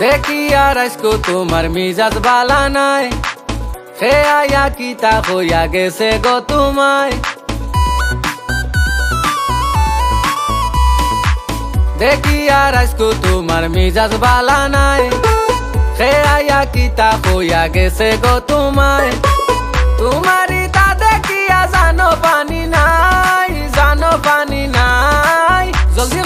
আর আজকো তোমার মিজাজ বালা নাই। সে আয়া কিতা হইয়া গেছে গো তোমায়? দেখি আর আজকো তোমার মিজাজ বালা নাই। সে আয়া কিতা হইয়া গেছে গো তোমায়? তোমারি তা দেখিয়া জানো পানি নাই, জানো পানি নাই। জলদি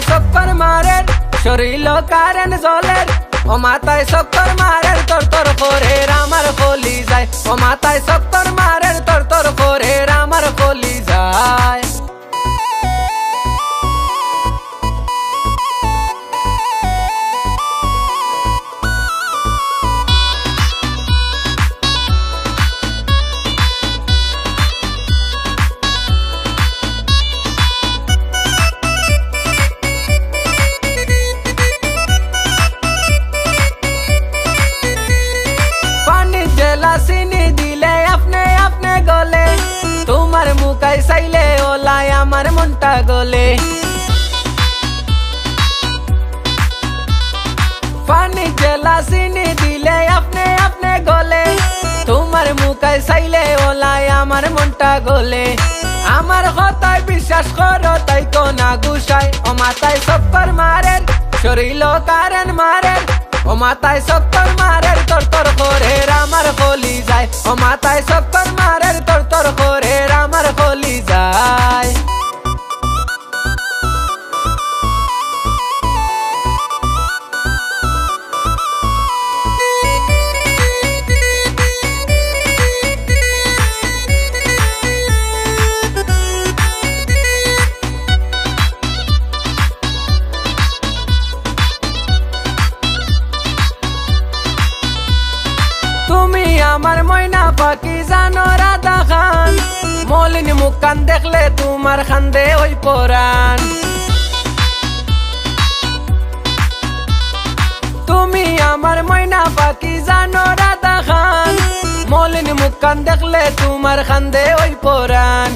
মাথায় চক্কর মারে শরীর কারেন জলের। ও মাথায় চক্কর মারে তোর তোর করে আমার কলি যায় ও মাথায় চক্কর মারে তোর তোর করে আমার কলি যায় তোমার চাইলে ওলাই আমার মনটা গলে। পানি জেলা দিলে আপনি আপনি গলে। তোমার মুখাই চাইলে ওলাই আমার মনটা গলে। আমার কথায় বিশ্বাস করো, তাই কোনা গুসাই। ও মাথায় সক্কর মারেন শরীর কারেন মারেন। ও মাথায় সক্কর মারের তোর তোর করে আমার কলি যায়। ও মাথায় সক্কর মারের তোর আমার ময়না পাখি জানো রাধা খান। মলিনী মুখান দেখলে তোমার খান্দে ওই পরাণ। তুমি আমার ময়না পাখি জানো রাধা খান। মলিনী মুখান দেখলে তোমার খান্দে ওই পরাণ।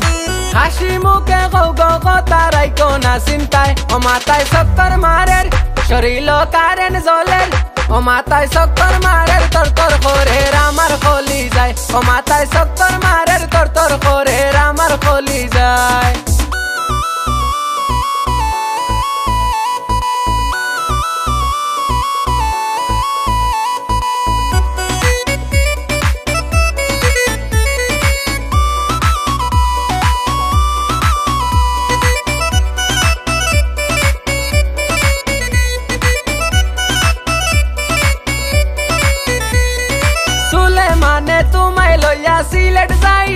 হাসি মুখে গৌ গৌ তারাই কোনা চিন্তায়। ও মাথায় চক্কর মারের শরীর কারেন জলের। ও মাথায় চক্কর মারের তোর তোর করে আমার কলি যায়। ও মাথায় চক্কর মারের তোর তোর করে আমার কলি যায়।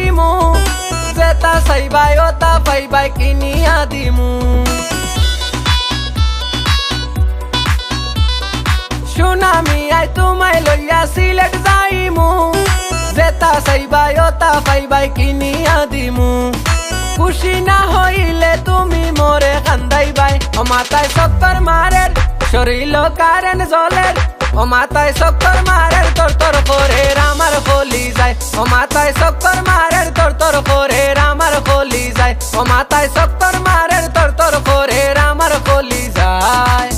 যাইমু যেতা চাইবাই ওতা পাইবাই, কিনিয়া দিমু। সুনামি আই তোমায় লইয়া সিলেট যাইমু। যেতা চাইবাই ওতা পাইবাই, কিনিয়া দিমু। খুশি না হইলে তুমি মোরে কান্দাইবাই। মাথায় চক্কর মারের শরীর কারেন জলের। ও মাথায় চক্কর মারের তোর তোর করে আমার কলি যায়। ও মাথায় চক্কর মারের তোর তোর করে আমার কলি যায়। ও মাথায় চক্কর মারের তোর তোর করে আমার কলি যায়।